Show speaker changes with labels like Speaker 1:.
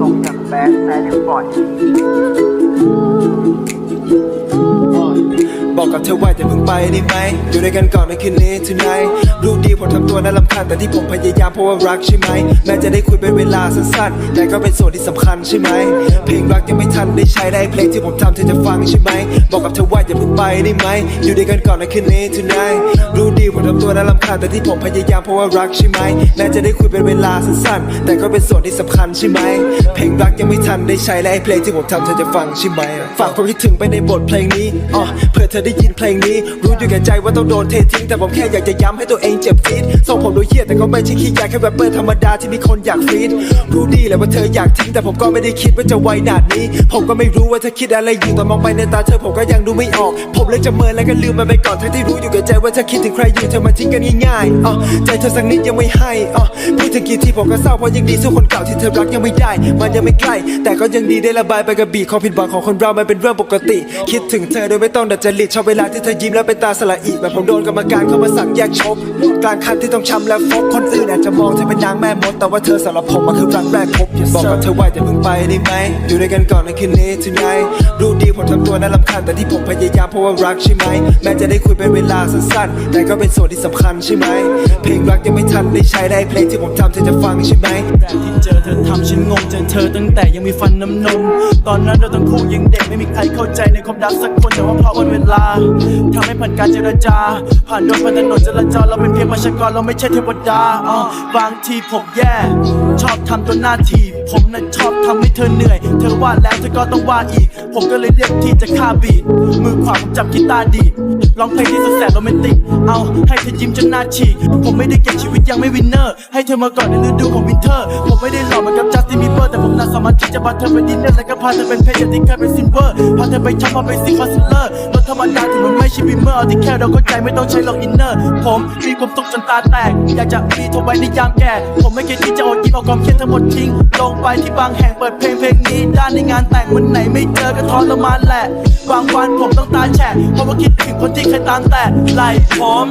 Speaker 1: ส่งจากแบดแซดยังปล่อย
Speaker 2: บอกกับเธอว่าจะเพิ่งไปได้ไหม อยู่ด้วยกันก่อนในคืนนี้ tonight รู้ดีผมทำตัวน่ารำคาญแต่ที่ผมพยายามเพราะว่ารักใช่ไหม แม้จะได้คุยเป็นเวลาสั้นๆ แต่ก็เป็นส่วนที่สำคัญใช่ไหม เพลงรักยังไม่ันได้ใช้ได้เพลงที่ผมทำเธอจะฟังใช่ไหม บอกกับเธอว่าจะเพิ่งไปได้ไหม อยู่ด้วยกันก่อนในคืนนี้ tonight รู้ดีผมทำตัวน่ารำคาญแต่ที่ผมพยายามเพราะว่ารักใช่ไหมแม้จะได้คุยเป็นเวลาสั้นๆ แต่ก็เป็นส่วนที่สำคัญใช่ไหม เพลงรักยังไม่ทันได้ใช้และไอ้เพลงที่ผมทำเธอจะฟังใช่ไหม ฝากความคิดถึงไปในบทเพลงนี้อ๋อเพื่อเธอได้ยินเพลงนี้ รู้อยู่แก่ใจว่าต้องโดนเททิ้งแต่ผมแค่อยากจะย้ำให้ตัวเองเจ็บจี๊ดส่งผมดูเหี้ยแต่ก็ไม่ใช่ขี้ยาแค่แรปเปอร์ธรรมดาที่มีคนอยากฟีดรู้ดีแหละว่าเธออยากทิ้งแต่ผมก็ไม่ได้คิดว่าจะไวหนาดนี้ผมก็ไม่รู้ว่าเธอคิดอะไรอยู่ตอนมองไปในตาเธอผมก็ยังดูไม่ออก ผมเลยจะเมินแล้วก็ลืมมันไปก่อนทั้งที่รู้อยู่กับใจว่าเธอคิดถึงใครอยู่เธอมาทิ้งกันง่ายๆอ๋อใจเธอสักนิดยังไม่ให้อ๋อ กี่ทีผมก็เศร้าเพราะยังดีสู้คนเก่าที่เธอรักยังไม่ได้ มันยังไม่ใกล้ แต่ก็ยังดีได้ระบายไปกับบีความผิดหวังของคนเรามันเป็นเรื่องปกติ คิดถึงเธอโดยไม่ต้องดัดจริตชอบเวลาที่เธอยิ้มแล้วเป็นตาสละอีแบบผมโดนกรรมการเข้ามาสั่งแยกชกกลางคันที่ต้องช้ำและฟกคนอื่นอาจจะมองเธอเป็นนางแม่มดแต่ว่าเธอสำหรับผมมันคือรักแรกพบบอกกับเธอว่าจะเพิ่งไปได้ไหมอยู่ด้วยกันก่อนในคืนนี้ tonight รู้ดีผมทำตัวน่ารำคาญแต่ที่ผมพยายามเพราะว่ารักใช่ไหมแม้จะได้คุยเป็นเวลาสั้นๆแต่ก็เป็นส่วนที่สำคัญใช่ไหมเพลงรักยังไม่ทันได้ใช้ได้เพลงที่ผมทำเธอจะฟังใช่ไหม
Speaker 3: แต่ที่เจอเธอทำฉันงงเจอเธอตั้งแต่ยังมีฟันน้ำนม ตอนนั้นเราทั้งคู่ยังเด็กไม่มีใครเข้าใจในความรักสักคนแต่ว่าเพราะวันเวลาทำให้ผ่านการเจรจา ผ่านโดนผ่านถนนจราจรเราเป็นเพียงประชากรเราไม่ใช่เทวดาอ๋อบางทีผมแย่ ชอบทำตัวหน้าที ผมนั้นชอบทำให้เธอเหนื่อย เธอว่าแล้วเธอก็ต้องว่าอีก ผมก็เลยเลือกที่จะฆ่าบีดมือขวาผมจับกีตาร์ดีดร้องเพลงที่สุดแสนโรแมนติก เอาให้เธอยิ้มจนหน้าฉีก ผมไม่ได้เก่งชีวิตยังไม่วินเนอร์ ให้เธอมาก่อนในฤดูของวินเทอร์ ผมไม่ได้หล่อเหมือนกับจัสตินบีเบอร์แต่ผมน่าสามารถที่จะพาเธอไปดินเนอร์และก็พาเธอเป็นเพชรอย่ที่เคยเป็นซิลเวอร์ พาเธอไปช็อปพาไปซิงคอนเสิร์รถธรรมดาที่มันไม่ใช่บีเมอร์เอาที่แค่เราเข้าใจไม่ต้องใช้หรอกอินเนอร์ ผมมีความสุขจนตาแตก อยากจะมีเธอไว้ในยามแก่ ผมไม่เคยที่จะอดยิ้มเอาความเครียดทั้งหมดทิ้งลงไปที่บางแห่งเปิดเพลงเพลงนี้ด้านในงานแต่งวันไหนไม่เจอก็ทรมานแหละ บางวันผมต้องตาแฉะเพราะว่าคิดถึงคนที่เคยตามแต่ไหลผม